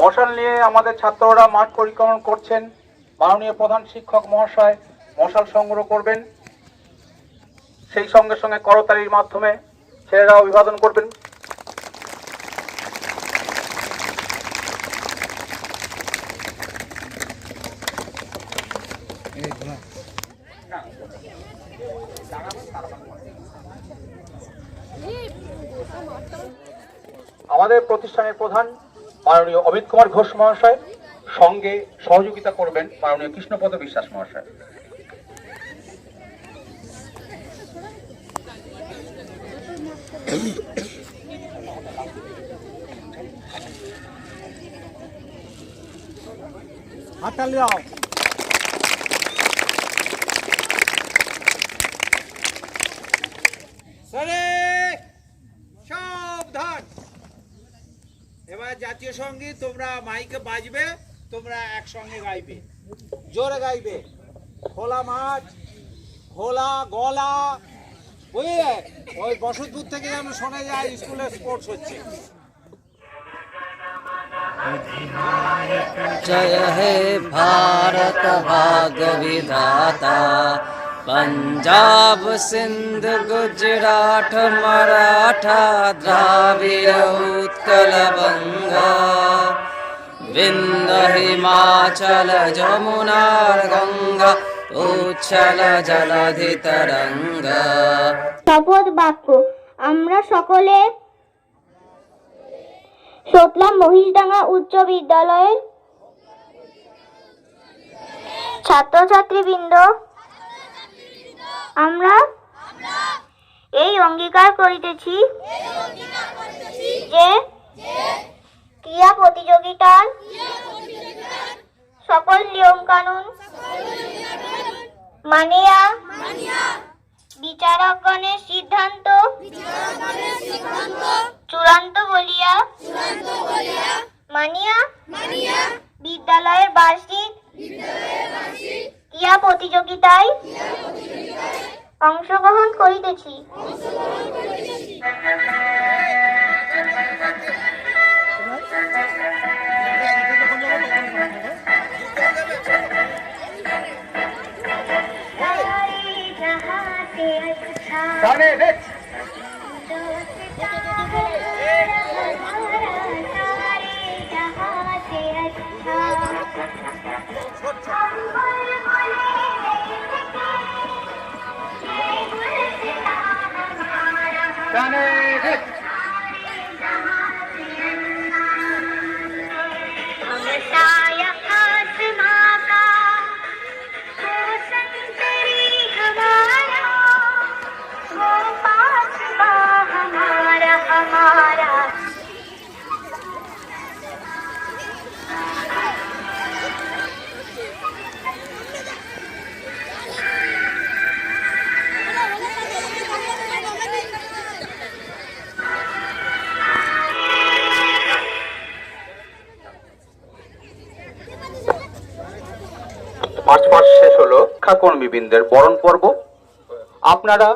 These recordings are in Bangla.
মশাল নিয়ে আমাদের ছাত্ররা মাঠ পরিক্রমণ করছেন। মাননীয় প্রধান শিক্ষক মহাশয়, মশাল সংগ্রহ করবেন। সেই সঙ্গে সঙ্গে করতালির মাধ্যমে ছেলেরা অভিবাদন করবেন। আমাদের প্রতিষ্ঠানের প্রধান মাননীয় অমিত কুমার ঘোষ মহাশয় সঙ্গে সহযোগিতা করবেন মাননীয় কৃষ্ণপদ বিশ্বাস মহাশয়। হাততালি জাতীয় সঙ্গীত তোমরা মাইকে বাজবে তোমরা একসঙ্গে গাইবে জোরে গাইবে খোলা মাঠ খোলা গলা বুঝলে ওই বসতপুর থেকে যেন শোনা যায় স্কুলে স্পোর্টস হচ্ছে जय हे भारत भाग विधाता पंजाब सिंध गुजरात मराठा द्राविड उत्कल बंगा विंद हिमाचल जमुना गंगा उच्छल जलधि तरंगा শপথ বাক্য আমরা সকলে সোতলাম মহিষডাঙ্গা উচ্চ বিদ্যালয়ের ছাত্রছাত্রীবৃন্দ আমরা এই অঙ্গীকার করিতেছি যে ক্রিয়া প্রতিযোগিতার সকল নিয়ম কানুন মানিয়া বিচারকগণের সিদ্ধান্ত চূড়ান্ত বলিয়া মানিয়া বিদ্যালয়ের বার্ষিক ক্রিয়া প্রতিযোগিতায় অংশগ্রহণ করিতেছি। গানে নেক্সট Yani শেষ হলো শিক্ষাকর্মীবৃন্দের বরণ পর্ব। আপনারা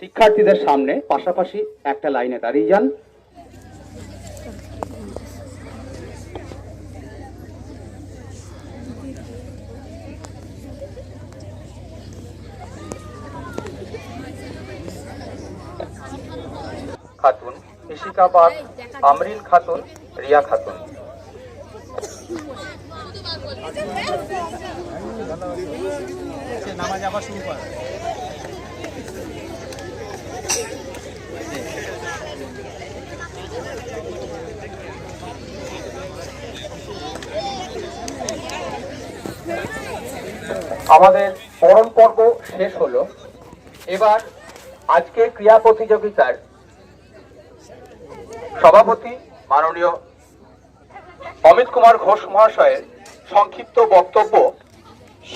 শিক্ষার্থীদের সামনে পাশাপাশি একটা লাইনে দাঁড়িয়ে যান। খাতুন ইশিকা আমরিন খাতুন, রিয়া খাতুন। নামাজ আবার শুরু কর। আমাদের পরম পর্ব শেষ হলো। এবার আজকে ক্রিয়া প্রতিযোগিতার সভাপতি মাননীয় অমিত কুমার ঘোষ মহাশয়ের সংক্ষিপ্ত বক্তব্য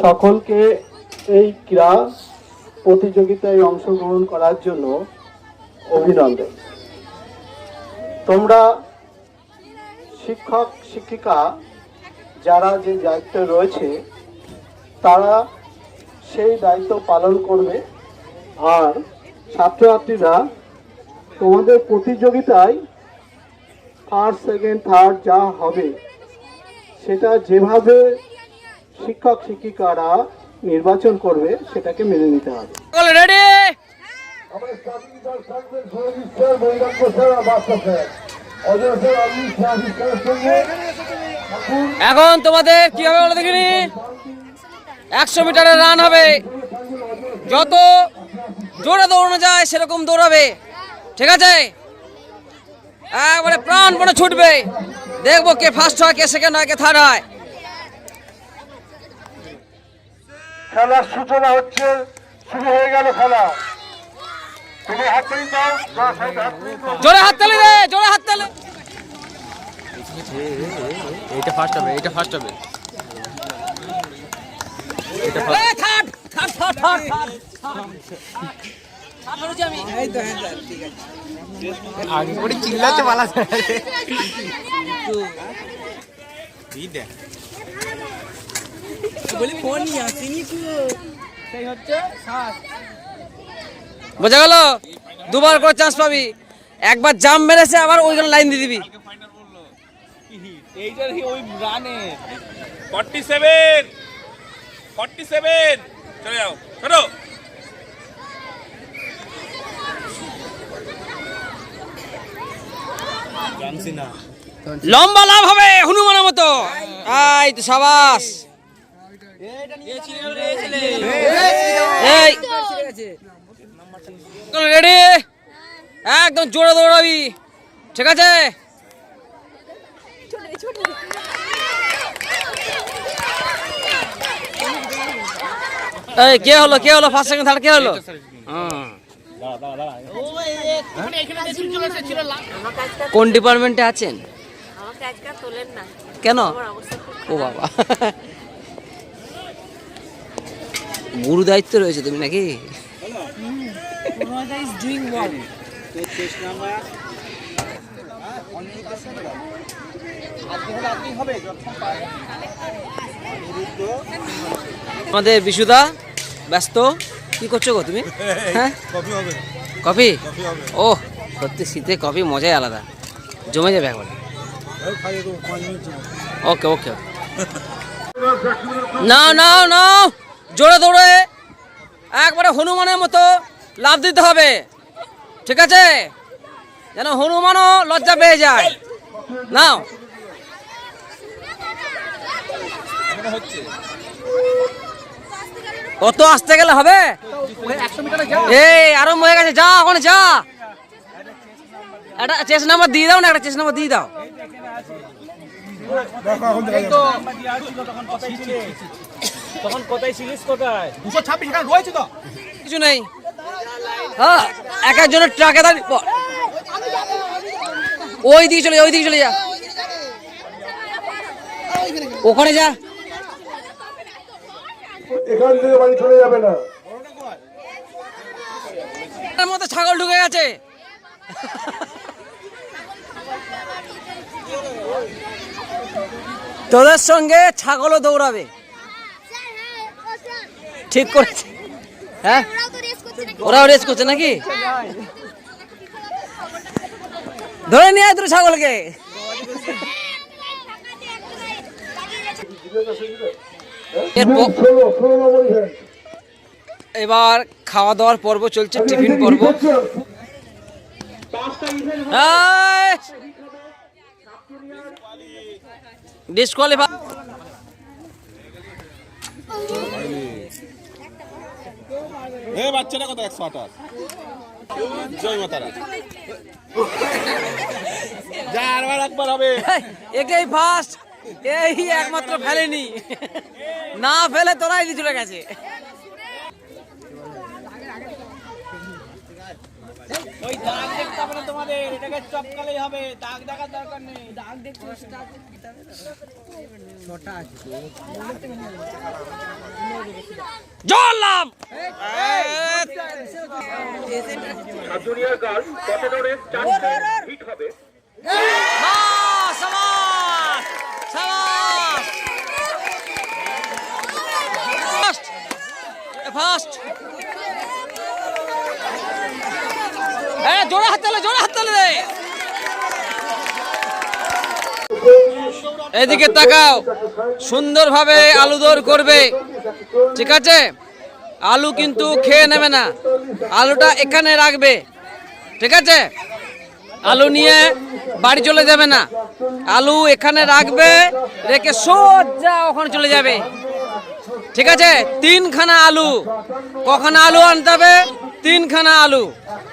সকলকে এই ক্রীড়া প্রতিযোগিতায় অংশগ্রহণ করার জন্য অভিনন্দন। তোমরা শিক্ষক, শিক্ষিকা যারা যে দায়িত্বে রয়েছে, তারা সেই দায়িত্ব পালন করবে। আর ছাত্রছাত্রীরা তোমাদের প্রতিযোগিতায় ফার্স্ট সেকেন্ড থার্ড যা হবে, সেটা যেভাবে শিক্ষক শিক্ষিকারা নির্বাচন করবে সেটাকে মেনে নিতে হবে। এখন তোমাদের কি হবে বলো দেখিনি? একশো মিটারের রান হবে। যত জোরে দৌড়ানো যায় সেরকম দৌড়াবে। ঠিক আছে? একবারে প্রাণপণে ছুটবে। দেখব কে ফার্স্ট হয় কে সেকেন্ড হয় কে থার্ড হয়। খেলার সূচনা হচ্ছে শুরু হয়ে গেল খেলা। তুমি হাত তালি দাও সাইডে হাত তালি দাও। জোরে জোরে হাততালি এইটা ফার্স্ট হবে এইটা ফার্স্ট হবে। এই, third third third third third third বোঝা গেল? দুবার করে চান্স পাবি। একবার জাম মেরেছে আবার ওইখানে লাইন দিয়ে দিবি। Forty seven. Forty seven. চলে যাও। চলো লম্বা লাভ হবে হনুমানের মতো। আই তো সাবাস। রেডি একদম জোরে দৌড়াবি ঠিক আছে এই কে হলো কে হলো ফার্স্ট সেকেন্ড থার্ড কে হলো কোন? ডিপার্টমেন্টে আছেন কেন ও বাবা। গুরু দায়িত্ব রয়েছে তুমি নাকি? আমাদের বিশুদা ব্যস্ত? কি করছ গো তুমি? হ্যাঁ? কফি ও সত্যি শীতে কফি মজাই আলাদা। জমে যাবে একবার ওকে ওকে না না না জোরে দৌড়ে একবারে হনুমানের মতো লাভ দিতে হবে। ঠিক আছে? যেন হনুমানও লজ্জা পেয়ে যায়। নাও। কত আসতে গেলে হবে? এই, আরম্ভ হয়ে গেছে। যা, ওখানে যা। একটা চেস নাম্বার দিয়ে দাও না, একটা চেস নাম্বার দিয়ে দাও। তখন কোথায় ছিলিস কোথায়? দুশো ছাব্বিশ এখানে রয়েছে তো। কিছু নেই। হ্যাঁ এক একজনের ট্রাকে দাঁড়িয়ে ওই দিকে চলে যা ওই দিকে চলে যা। ওখানে যা। এখান থেকে বাড়ি চলে যাবে না। এর মধ্যে ছাগল ঢুকে গেছে। তোদের সঙ্গে ছাগলও দৌড়াবে। ঠিক করেছে। হ্যাঁ? ওরাও রেস করছে নাকি? ধরে নিয়ে আয় তোর ছাগলকে। এবার খাওয়া দাওয়ার পর্ব চলছে, টিফিন পর্ব। ডিসকোয়ালিফাই এ বাচ্চাটা কত একশো আঠাশ জয় মাতারা যা, আরবার একবার হবে। একেই ফার্স্ট এই, একমাত্র ফেলেনি। না ফেলে তোরাই চলে গেছে। ওই দাগ দেখতে হবে না তোমাদের এটাকে চপকালেই হবে দাগ দেখার দরকার নেই। দাগ দেখতে জলাম জুনিয়র গার্লস পটেটো রেস চারটে হিট হবে ফার্স্ট হ্যাঁ হাত হাত এদিকে তাকাও, সুন্দরভাবে আলু দৌড় করবে। ঠিক আছে? আলু কিন্তু খেয়ে নেবে না। আলুটা এখানে রাখবে। ঠিক আছে? আলু নিয়ে বাড়ি চলে যাবে না। আলু এখানে রাখবে, রেখে সোজা ওখানে চলে যাবে। ঠিক আছে? তিনখানা আলু। কখানা আলু আনতে হবে? তিনখানা আলু।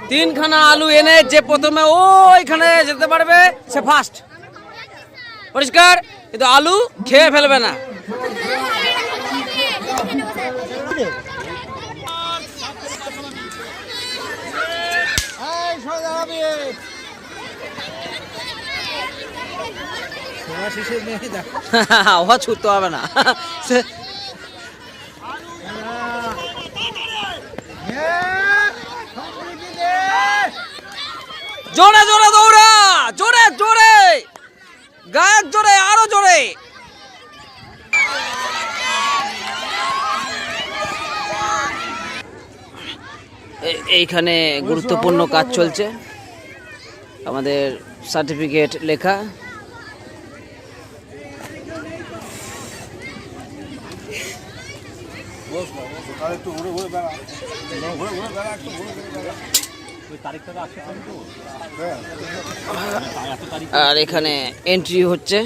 তিনখানা আলু এনে যে প্রথমে ওইখানে যেতে পারবে সে ফার্স্ট পরিষ্কার? কিন্তু আলু খেয়ে ফেলবে না। আওয়াজ ছুটতে হবে না। জোরে জোরে দৌড়া, জোরে জোরে। গায়ক জোরে, আরও জোরে। এইখানে গুরুত্বপূর্ণ কাজ চলছে। আমাদের সার্টিফিকেট লেখা। আর এখানে এন্ট্রি হচ্ছে।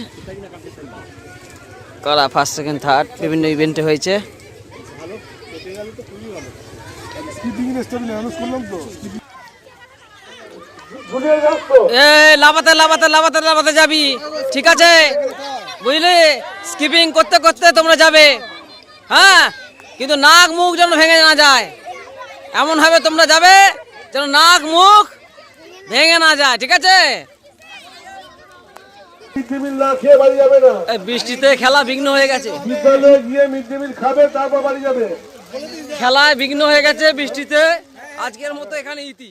কারা ফার্স্ট সেকেন্ড থার্ড বিভিন্ন ইভেন্টে হয়েছে। লাভাতে লাভাতে লাভাতে লাভাতে যাবি। ঠিক আছে? বুঝলি? স্কিপিং করতে করতে তোমরা যাবে। হ্যাঁ? কিন্তু নাক, মুখ যেন ভেঙে না যায়। এমন ভাবে তোমরা যাবে। যেন নাক মুখ ভেঙে না যায় ঠিক আছে? বৃষ্টিতে খেলা বিঘ্ন হয়ে গেছে। খেলায় বিঘ্ন হয়ে গেছে বৃষ্টিতে। আজকের মতো এখানে ইতি।